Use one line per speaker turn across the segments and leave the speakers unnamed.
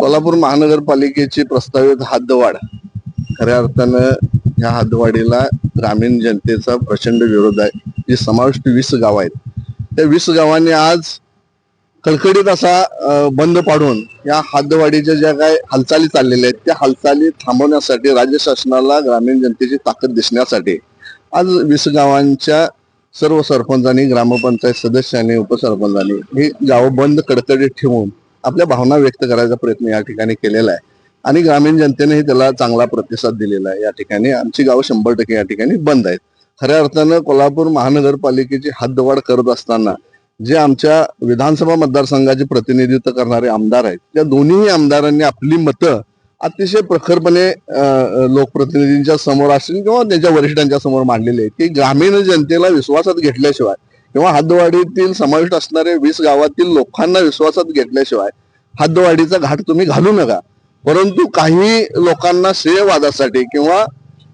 कोल्हापूर महानगरपालिकेची प्रस्तावित हद्दवाढ. खऱ्या अर्थानं या हद्दवाढीला ग्रामीण जनतेचा प्रचंड विरोध आहे. जी समाविष्ट वीस गाव आहेत. त्या वीस गावांनी आज कडकडीत असा बंद पाडून या हद्दवाढीच्या ज्या काय हालचाली चाललेल्या आहेत त्या हालचाली थांबवण्यासाठी राज्य शासनाला ग्रामीण जनतेची ताकद दिसण्यासाठी आज वीस गावांच्या सर्व सरपंचांनी ग्रामपंचायत सदस्यांनी उपसरपंचांनी ही गावं बंद कडकडीत ठेवून आपल्या भावना व्यक्त करायचा प्रयत्न या ठिकाणी केलेला आहे. आणि ग्रामीण जनतेनेही त्याला चांगला प्रतिसाद दिलेला आहे. या ठिकाणी आमची गावं शंभर टक्के या ठिकाणी बंद आहेत. खऱ्या अर्थानं कोल्हापूर महानगरपालिकेची हद्दवाढ करत असताना जे आमच्या विधानसभा मतदारसंघाचे प्रतिनिधित्व करणारे आमदार आहेत त्या दोन्ही आमदारांनी आपली मतं अतिशय प्रखरपणे लोकप्रतिनिधींच्या समोर असतील किंवा त्यांच्या वरिष्ठांच्या समोर मांडलेले आहेत. की ग्रामीण जनतेला विश्वासात घेतल्याशिवाय किंवा हद्दवाढीतील समाविष्ट असणारे वीस गावातील लोकांना विश्वासात घेतल्याशिवाय हद्दवाढीचा घाट तुम्ही घालू नका. परंतु काही लोकांना श्रेयवादासाठी किंवा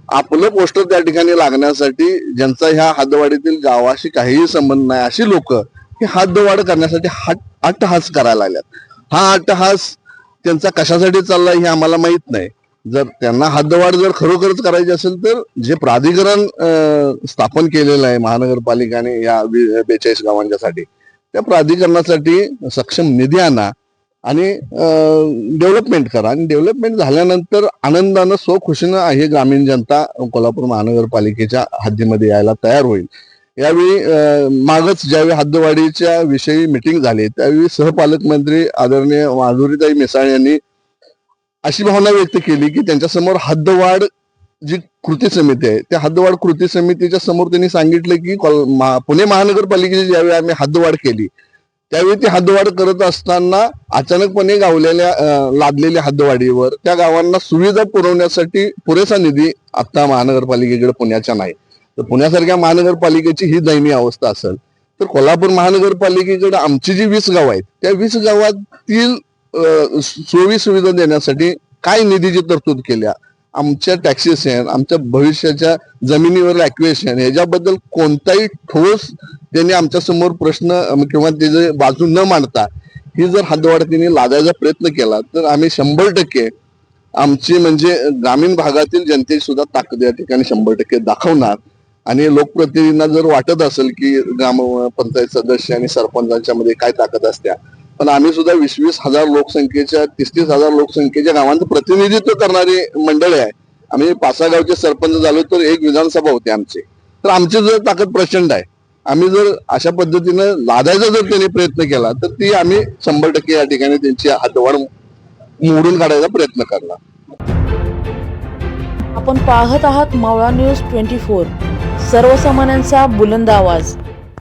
आपलं पोस्टर त्या ठिकाणी लागण्यासाठी ज्यांचा ह्या हद्दवाढीतील गावाशी काहीही संबंध नाही अशी लोक ही हद्दवाढ करण्यासाठी हट अट्टहास करायला लागल्यात. हा अट्टहास त्यांचा कशासाठी चाललाय हे आम्हाला माहीत नाही. जर त्यांना हद्दवाढ जर खरोखरच करायची असेल तर जे प्राधिकरण स्थापन केलेलं आहे महानगरपालिकाने या बेचाळीस गावांच्यासाठी त्या प्राधिकरणासाठी सक्षम निधी आणा आणि डेव्हलपमेंट करा. आणि डेव्हलपमेंट झाल्यानंतर आनंदानं स्वखुशीनं हे ग्रामीण जनता कोल्हापूर महानगरपालिकेच्या हद्दीमध्ये यायला तयार होईल. यावेळी मागच ज्यावेळी हद्दवाढीच्या विषयी मिटिंग झाली त्यावेळी सहपालकमंत्री आदरणीय माधुरीताई मिसाळ यांनी अशी भावना व्यक्त केली की त्यांच्यासमोर हद्दवाढ जी कृती समिती आहे त्या हद्दवाढ कृती समितीच्या समोर त्यांनी सांगितलं की पुणे महानगरपालिकेची ज्यावेळी आम्ही हद्दवाढ केली त्यावेळी ती हद्दवाढ करत असताना अचानकपणे गावलेल्या लादलेल्या हद्दवाढीवर त्या गावांना सुविधा पुरवण्यासाठी पुरेसा निधी आता महानगरपालिकेकडे पुण्याच्या नाही. तर पुण्यासारख्या महानगरपालिकेची ही दयनीय अवस्था असेल तर कोल्हापूर महानगरपालिकेकडे आमची जी वीस गाव आहेत त्या वीस गावातील सोयी सुविधा देण्यासाठी काय निधीची तरतूद केल्या? आमच्या टॅक्सेशन आमच्या भविष्याच्या जमिनीवर ॲक्वेशन याच्याबद्दल कोणताही ठोस त्यांनी आमच्यासमोर प्रश्न किंवा त्याचे बाजू न मांडता ही जर हद्दवाढ त्यांनी लादायचा प्रयत्न केला तर आम्ही शंभर टक्के आमची म्हणजे ग्रामीण भागातील जनतेची सुद्धा ताकद या ठिकाणी शंभर टक्के दाखवणार. आणि लोकप्रतिनिधींना जर वाटत असेल की ग्राम पंचायत सदस्य आणि सरपंचांच्या मध्ये काय ताकद असत्या पण आम्ही सुद्धा वीस वीस हजार लोकसंख्येच्या तीस तीस हजार लोकसंख्येच्या गावांचं प्रतिनिधित्व करणारी मंडळी आहे. आम्ही पाच सहा गावचे सरपंच झालो तर एक विधानसभा होते आमचे. तर आमची जर ताकद प्रचंड आहे. आम्ही जर अशा पद्धतीनं लादायचा जर त्यांनी प्रयत्न केला तर ती आम्ही शंभर टक्के या ठिकाणी त्यांची हातवाढ मोडून काढायचा प्रयत्न करणार.
आपण पाहत आहात मावळा न्यूज ट्वेंटी फोर. सर्वसामान्यांचा बुलंद आवाज.